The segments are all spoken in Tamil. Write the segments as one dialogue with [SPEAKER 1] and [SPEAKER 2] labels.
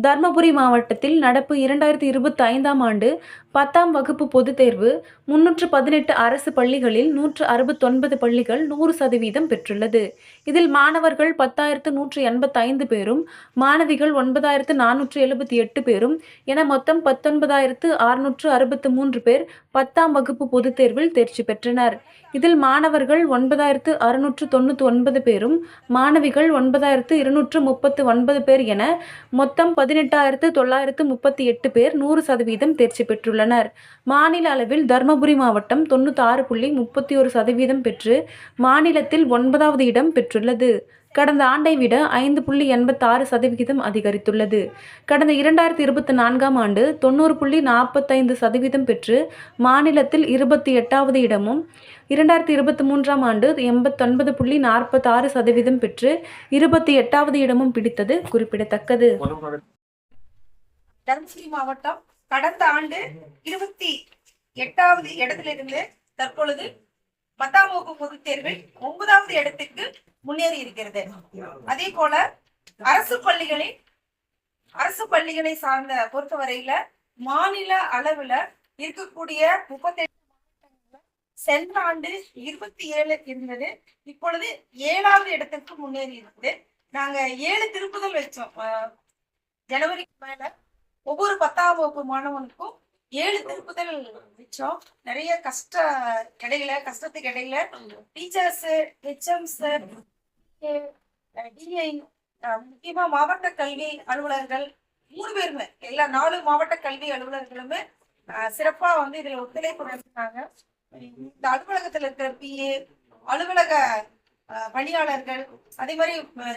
[SPEAKER 1] தர்மபுரி மாவட்டத்தில் நடப்பு இரண்டாயிரத்தி இருபத்தி ஐந்தாம் ஆண்டு பத்தாம் வகுப்பு பொதுத் தேர்வு முன்னூற்று பதினெட்டு அரசு பள்ளிகளில் நூற்று அறுபத்தொன்பது பள்ளிகள் நூறு சதவீதம் பெற்றுள்ளது. இதில் மாணவர்கள் பத்தாயிரத்து நூற்று எண்பத்தைந்து பேரும் மாணவிகள் ஒன்பதாயிரத்து நானூற்று எழுபத்தி எட்டு பேரும் என மொத்தம் பத்தொன்பதாயிரத்து அறுநூற்று அறுபத்து மூன்று பேர் பத்தாம் வகுப்பு பொதுத் தேர்வில் தேர்ச்சி பெற்றனர். இதில் மாணவர்கள் ஒன்பதாயிரத்து அறுநூற்று தொண்ணூற்றி ஒன்பது பேரும் மாணவிகள் ஒன்பதாயிரத்து இருநூற்று முப்பத்து ஒன்பது பேர் என மொத்தம் பதினெட்டாயிரத்து தொள்ளாயிரத்து முப்பத்தி எட்டு பேர் நூறு சதவீதம் தேர்ச்சி பெற்றுள்ளனர். மாநில அளவில் தருமபுரி மாவட்டம் தொண்ணூத்தாறு புள்ளி முப்பத்தி ஒரு சதவீதம் பெற்று மாநிலத்தில் ஒன்பதாவது இடம் பெற்றுள்ளது. கடந்த ஆண்டை விட ஐந்து புள்ளி எண்பத்தாறு சதவிகிதம் அதிகரித்துள்ளது. கடந்த இரண்டாயிரத்தி இருபத்தி நான்காம் ஆண்டு தொண்ணூறு புள்ளி நாற்பத்தைந்து சதவீதம் பெற்று மாநிலத்தில் இருபத்தி எட்டாவது இடமும் இரண்டாயிரத்தி இருபத்தி மூன்றாம் ஆண்டு எண்பத்தொன்பது புள்ளி நாற்பத்தாறு சதவீதம் பெற்று இருபத்தி எட்டாவது இடமும் பிடித்தது குறிப்பிடத்தக்கது.
[SPEAKER 2] தருமபுரி மாவட்டம் கடந்த ஆண்டு இருபத்தி எட்டாவது இடத்திலிருந்து தற்பொழுது பத்தாம் வகுப்பு பொதுத் தேர்வில் ஒன்பதாவது இடத்துக்கு முன்னேறி இருக்கிறது. அதே போல அரசு பள்ளிகளில் அரசு பள்ளிகளை சார்ந்த பொறுத்தவரையில மாநில அளவுல இருக்கக்கூடிய முப்பத்தெட்டு சென்ற ஆண்டு இருபத்தி ஏழு இருந்தது இப்பொழுது ஏழாவது இடத்திற்கு முன்னேறி இருக்குது. நாங்க ஏழு திருப்புதல் வச்சோம். அஹ் ஜனவரிக்கு மேல ஒவ்வொரு பத்தாம் வகுப்பு மாணவனுக்கும் ஏழு திருப்புதல் வச்சோம் நிறைய கஷ்ட கிடையில கஷ்டத்துக்கு இடையில டீச்சர்ஸ் ஹெச்எம்ஸ் டிஐ முக்கியமா மாவட்ட கல்வி அலுவலர்கள் மூணு பேருமே எல்லா நாலு மாவட்ட கல்வி அலுவலர்களுமே சிறப்பா வந்து இதுல ஒத்துழைப்பு நடத்தினாங்க இந்த அலுவலகத்துல இருக்கிற பிஏ அலுவலக பணியாளர்கள் அதே மாதிரி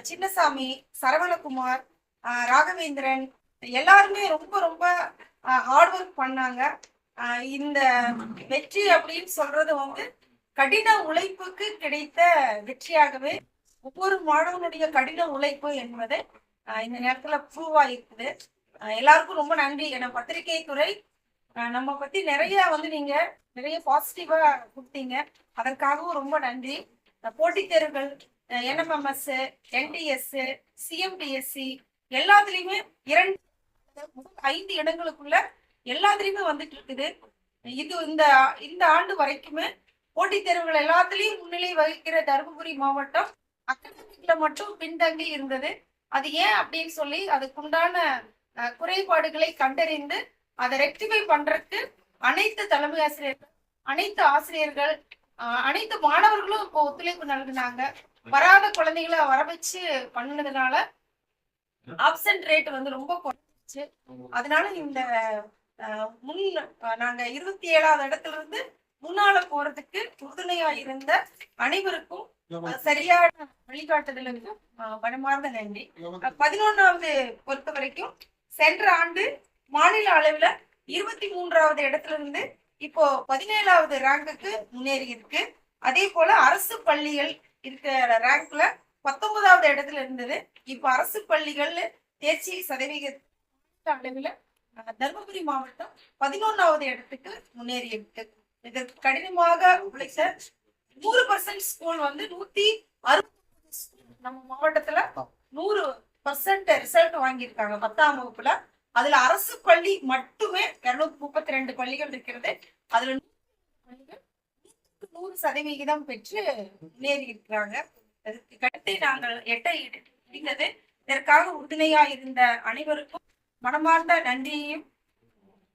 [SPEAKER 2] சின்னசாமி சரவணகுமார் ராகவேந்திரன் எல்லாருமே ரொம்ப ரொம்ப ஹார்ட் ஒர்க் பண்ணாங்க. இந்த வெற்றி அப்படின்னு சொல்றது வந்து கடின உழைப்புக்கு கிடைத்த வெற்றியாகவே ஒவ்வொரு மாணவனுடைய கடின உழைப்பு என்பது இந்த நேரத்துல ப்ரூவ் ஆயிருக்குது. எல்லாருக்கும் ரொம்ப நன்றி. என பத்திரிகை துறை நம்ம பத்தி நிறைய வந்து நீங்க நிறைய பாசிட்டிவா கொடுத்தீங்க. அதற்காகவும் ரொம்ப நன்றி. போட்டித் தேர்வுகள் என்எம்எம்எஸ் என்டிஎஸ் சிஎம்டிஎஸ்சி எல்லாத்துலயுமே இரண்டு முதல் ஐந்து இடங்களுக்குள்ள எல்லாத்துலயுமே வந்துட்டு இருக்குது. இது இந்த இந்த ஆண்டு வரைக்குமே போட்டித் தேர்வுகள் எல்லாத்துலயும் முன்னிலை வகிக்கிற தருமபுரி மாவட்டம் அக்கடமிக்ல மட்டும் பின்தங்கி இருந்தது. அது ஏன் அப்படின்னு சொல்லி அதுக்குண்டான குறைபாடுகளை கண்டறிந்து அதை ரெக்டிஃபை பண்றதுக்கு அனைத்து தலைமை ஆசிரியர்கள் அனைத்து ஆசிரியர்கள் அனைத்து மாணவர்களும் இப்போ ஒத்துழைப்பு நல்கினாங்க. வராத குழந்தைகளை வர வச்சு பண்ணதுனால ஆப்சென்ட் ரேட் வந்து ரொம்ப குறைஞ்சிச்சு அதனால இந்த முன் நாங்க இருபத்தி ஏழாவது இடத்துல இருந்து முன்னால போறதுக்கு உறுதுணையா இருந்த அனைவருக்கும் சரியான வழிகாட்டுதலுக்கு மனமார்ந்த நன்றி. பதினொன்னாவது பொறுத்த வரைக்கும் சென்ற ஆண்டு மாநில அளவுல இருபத்தி மூன்றாவது இடத்துல இருந்து இப்போ பதினேழாவது ரேங்குக்கு முன்னேறி இருக்கு. அதே போல அரசு பள்ளிகள் இருக்கிற ரேங்க்ல பத்தொன்பதாவது இடத்துல இருந்தது. இப்போ அரசு பள்ளிகள் தேர்ச்சி சதவீத அளவில் தருமபுரி மாவட்டம் பதினொன்னாவது இடத்துக்கு முன்னேறி இருக்கு. இதற்கு கடினமாக உழைச்ச நூறு பர்சன்ட் ஸ்கூல் வந்து நூத்தி அறுபது நம்ம மாவட்டத்துல நூறு பர்சன்ட் ரிசல்ட் வாங்கியிருக்காங்க பத்தாம் வகுப்புல. அதுல அரசு பள்ளி மட்டுமே இருநூத்தி முப்பத்தி ரெண்டு பள்ளிகள் இருக்கிறது. அதுல நூறு சதவிகிதம் பெற்று முன்னேறி இருக்கிறாங்க. அதற்கு கருத்தை நாங்கள் எட்ட இடிந்தது இதற்காக உறுதுணையா இருந்த அனைவருக்கும் மனமார்ந்த நன்றியையும்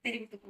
[SPEAKER 2] தெரிவித்துக்